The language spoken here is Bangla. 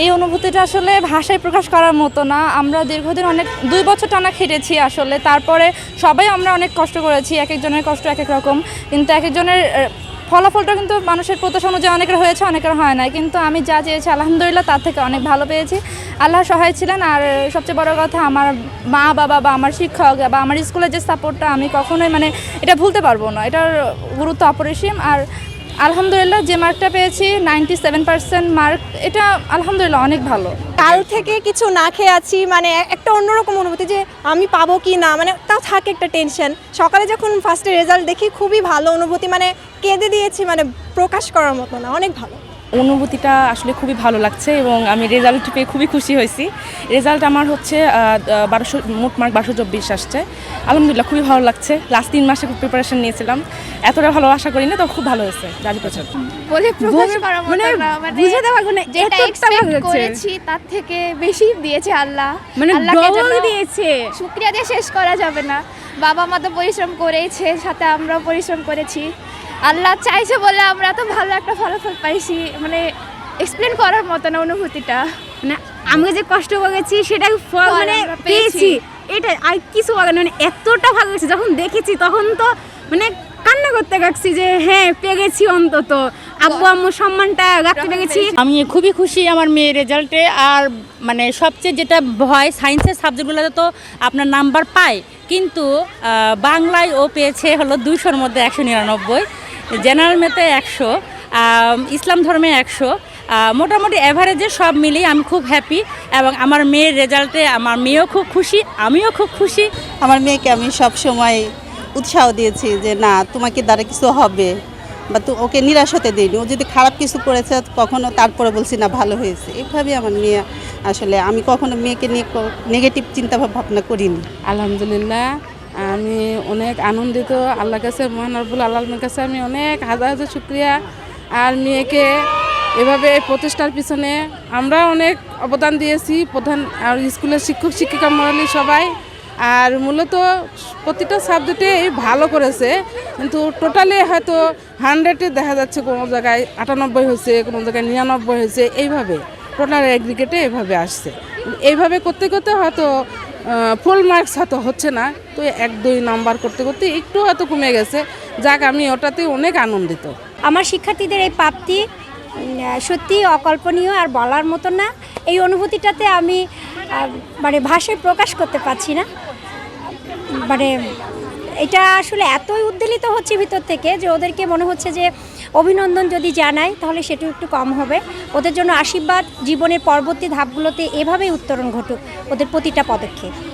এই অনুভূতিটা আসলে ভাষায় প্রকাশ করার মতো না। আমরা দীর্ঘদিন অনেক, দুই বছর টানা খেটেছি আসলে। তারপরে সবাই আমরা অনেক কষ্ট করেছি, এক একজনের কষ্ট এক এক রকম। কিন্তু এক একজনের ফলাফলটা কিন্তু মানুষের প্রত্যাশা অনুযায়ী অনেকের হয়েছে, অনেকের হয় না কিন্তু আমি যা চেয়েছি, আলহামদুলিল্লাহ তার থেকে অনেক ভালো পেয়েছি। আল্লাহ সহায় ছিলেন। আর সবচেয়ে বড় কথা, আমার মা বাবা বা আমার শিক্ষক বা আমার স্কুলের যে সাপোর্টটা আমি কখনোই মানে এটা ভুলতে পারব না। এটার গুরুত্ব অপরিসীম। আর আলহামদুলিল্লাহ, যে মার্কটা পেয়েছি নাইনটি সেভেন পার্সেন্ট মার্ক এটা আলহামদুলিল্লাহ অনেক ভালো। কাল থেকে কিছু না খেয়ে আছি মানে একটা অন্যরকম অনুভূতি যে আমি পাবো কি না মানে তাও থাকে একটা টেনশন সকালে যখন ফার্স্টে রেজাল্ট দেখি, খুবই ভালো অনুভূতি মানে কেঁদে দিয়েছি মানে প্রকাশ করার মতো না, অনেক ভালো। অনুভূতিটা আসলে খুবই ভালো লাগছে এবং আমি রেজাল্ট পেয়ে খুবই খুশি হয়েছি। রেজাল্ট আমার হচ্ছে বারোশো মোট মার্ক বারোশো চব্বিশ আসছে। আলহামদুলিল্লাহ খুবই ভালো লাগছে। লাস্ট তিন মাসে খুব প্রিপারেশন নিয়েছিলাম। এতটা ভালো আশা করিনি তো খুব ভালো হয়েছে। জাজি বছর বলে প্রকাশ করার মতো না মানে না। করেছি তার থেকে বেশি দিয়েছে আল্লাহ। মানে দিয়েছে। শুক্রিয়া দিয়ে শেষ করা যাবে না। বাবা মা তো পরিশ্রম করেইছে সাথে আমরাও পরিশ্রম করেছি। আল্লাহ চাইছে বলে আমরা তো ভালো একটা ফলাফল পাইছি। মানে এক্সপ্লেন করার মতো না অনুভূতিটা। মানে আমি যে কষ্ট করেছি সেটা ফল ফল মানে পেয়েছি। পেয়েছি। এটা আর কিছু নেই। মানে এতটা ভালো লাগছে যখন দেখেছি তখন তো মানে কান্না করতে গেছি যে হ্যাঁ পেয়ে গেছি অন্তত। আব্বু আম্মুর সম্মানটা রাখতে পেরেছি। আমি খুবই খুশি আমার মেয়ের রেজাল্টে আর মানে সবচেয়ে যেটা ভয় সায়েন্সের সাবজেক্টগুলোতে তো আপনার নাম্বার পায়। কিন্তু বাংলায় ও পেয়েছে হলো দুইশোর মধ্যে একশো নিরানব্বই। জেনারেল মেতে একশো ইসলাম ধর্মে একশো মোটামুটি অ্যাভারেজে সব মিলিয়ে আমি খুব হ্যাপি এবং আমার মেয়ের রেজাল্টে আমার মেয়েও খুব খুশি আমিও খুব খুশি। আমার মেয়েকে আমি সব সময় উৎসাহ দিয়েছি যে না তোমাকে দ্বারা কিছু হবে বা তো ওকে নিরাশ হতে দিইনি। ও যদি খারাপ কিছু করেছে কখনো তারপরে বলছি না ভালো হয়েছে। এইভাবেই আমার মেয়ে আসলে আমি কখনো মেয়েকে নিয়ে নেগেটিভ চিন্তা ভাবনা করিনি। আলহামদুলিল্লাহ। আমি অনেক আনন্দিত আল্লাহ কাছে মহান রব্বুল আলমের কাছে আমি অনেক হাজার হাজার শুক্রিয়া। আর মেয়েকে এভাবে প্রতিষ্ঠার পিছনে আমরা অনেক অবদান দিয়েছি, প্রধান আর স্কুলের শিক্ষক, শিক্ষিকা মণ্ডলী সবাই। আর মূলত প্রতিটা সাবজেক্টেই ভালো করেছে, কিন্তু টোটালি হয়তো হান্ড্রেডে দেখা যাচ্ছে কোনো জায়গায় আটানব্বই হয়েছে, কোনো জায়গায় নিরানব্বই হয়েছে, এইভাবে। টোটাল এগ্রিগেটে এইভাবে আসছে। এইভাবে করতে করতে হয়তো ফুল মার্কস হয়তো হচ্ছে না, তো এক, দুই নাম্বার করতে করতে একটু হয়তো কমে গেছে। যাক, আমি ওটাতে অনেক আনন্দিত। আমার শিক্ষার্থীদের এই প্রাপ্তি সত্যি অকল্পনীয় আর বলার মতো না। এই অনুভূতিটাতে আমি মানে ভাষায় প্রকাশ করতে পারছি না। মানে এটা আসলে এতই উদ্বেলিত হচ্ছে ভিতর থেকে যে ওদেরকে মনে হচ্ছে যে অভিনন্দন যদি জানাই, তাহলে সেটা একটু কম হবে। ওদের জন্য আশীর্বাদ, জীবনের পরবর্তী ধাপগুলোতে এভাবেই উত্তরণ ঘটুক। ওদের প্রতিটা পদক্ষেপ।